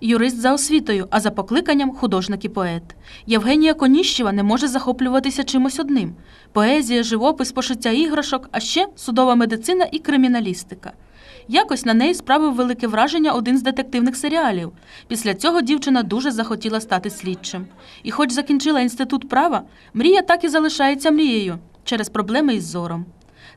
Юрист за освітою, а за покликанням художник і поет. Євгенія Коніщева не може захоплюватися чимось одним: поезія, живопис, пошиття іграшок, а ще судова медицина і криміналістика. Якось на неї справив велике враження один з детективних серіалів. Після цього дівчина дуже захотіла стати слідчим. І, хоч закінчила інститут права, мрія так і залишається мрією через проблеми із зором.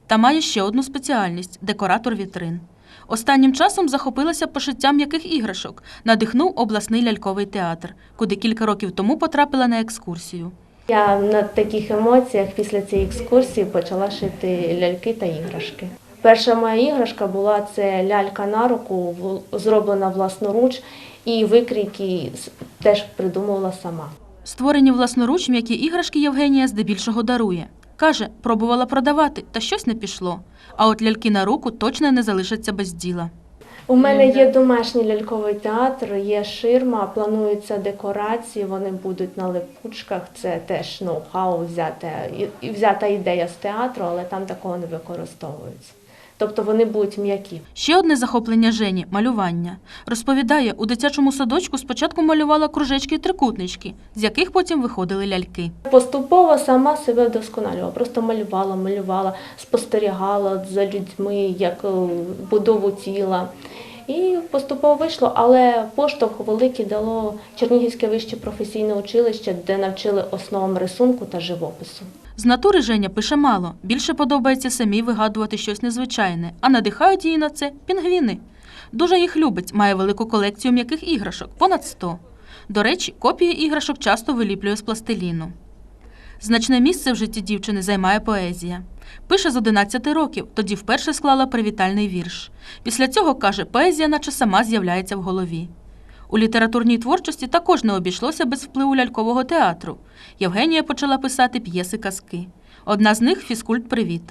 Та має ще одну спеціальність декоратор вітрин. Останнім часом захопилася пошиттям м'яких іграшок, надихнув обласний ляльковий театр, куди кілька років тому потрапила на екскурсію. Я на таких емоціях після цієї екскурсії почала шити ляльки та іграшки. Перша моя іграшка була це лялька на руку, зроблена власноруч, і викрійки теж придумувала сама. Створені власноруч м'які іграшки Євгенія здебільшого дарує. Каже, пробувала продавати, та щось не пішло. А от ляльки на руку точно не залишаться без діла. У мене є домашній ляльковий театр, є ширма, плануються декорації, вони будуть на липучках. Це теж ноу-хау взята ідея з театру, але там такого не використовується. Тобто вони будуть м'які. Ще одне захоплення Жені малювання. Розповідає, у дитячому садочку спочатку малювала кружечки і трикутнички, з яких потім виходили ляльки. Поступово сама себе вдосконалювала, просто малювала, малювала, спостерігала за людьми, як е, будову тіла. І поступово вийшло, але поштовх великий дало Чернігівське вище професійне училище, де навчили основам рисунку та живопису. З натури Женя пише мало. Більше подобається самій вигадувати щось незвичайне, а надихають її на це пінгвіни. Дуже їх любить, має велику колекцію м'яких іграшок, понад 100. До речі, копії іграшок часто виліплює з пластиліну. Значне місце в житті дівчини займає поезія. Пише з 11 років, тоді вперше склала привітальний вірш. Після цього каже, поезія наче сама з'являється в голові. У літературній творчості також не обійшлося без впливу лялькового театру. Євгенія почала писати п'єси казки. Одна з них фізкульт Привіт.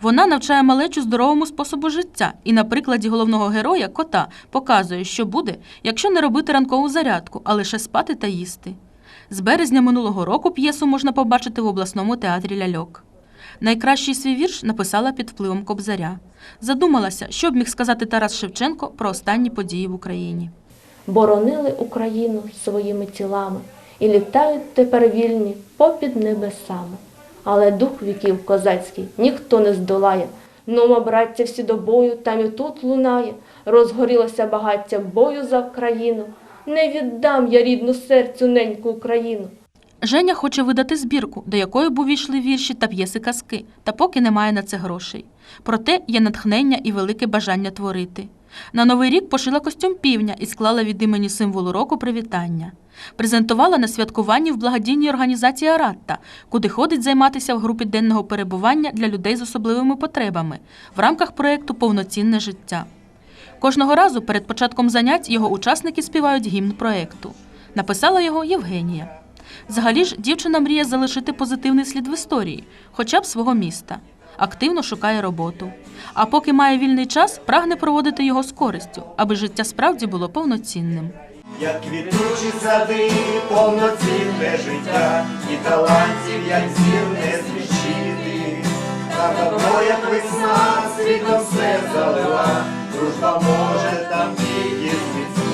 Вона навчає малечу здоровому способу життя і на прикладі головного героя кота показує, що буде, якщо не робити ранкову зарядку, а лише спати та їсти. З березня минулого року п'єсу можна побачити в обласному театрі ляльок. Найкращий свій вірш написала під впливом Кобзаря. Задумалася, що б міг сказати Тарас Шевченко про останні події в Україні. Боронили Україну своїми тілами і літають тепер вільні попід небесами. Але дух віків козацький ніхто не здолає. Нумо, браття, всі до бою, там і тут лунає. Розгорілося багаття бою за країну. Не віддам я рідну серцю неньку Україну. Женя хоче видати збірку, до якої б увійшли вірші та п'єси казки, та поки немає на це грошей. Проте є натхнення і велике бажання творити. На новий рік пошила костюм півня і склала від імені символу року привітання. Презентувала на святкуванні в благодійній організації Аратта, куди ходить займатися в групі денного перебування для людей з особливими потребами в рамках проєкту Повноцінне життя. Кожного разу перед початком занять його учасники співають гімн проєкту. Написала його Євгенія. Взагалі ж дівчина мріє залишити позитивний слід в історії, хоча б свого міста. Активно шукає роботу. А поки має вільний час, прагне проводити його з користю, аби життя справді було повноцінним. Як квітучі сади, повноцінне життя, і талантів, як зір не злічити. Та добро, як весна, світом все залила, дружба може там тільки світ.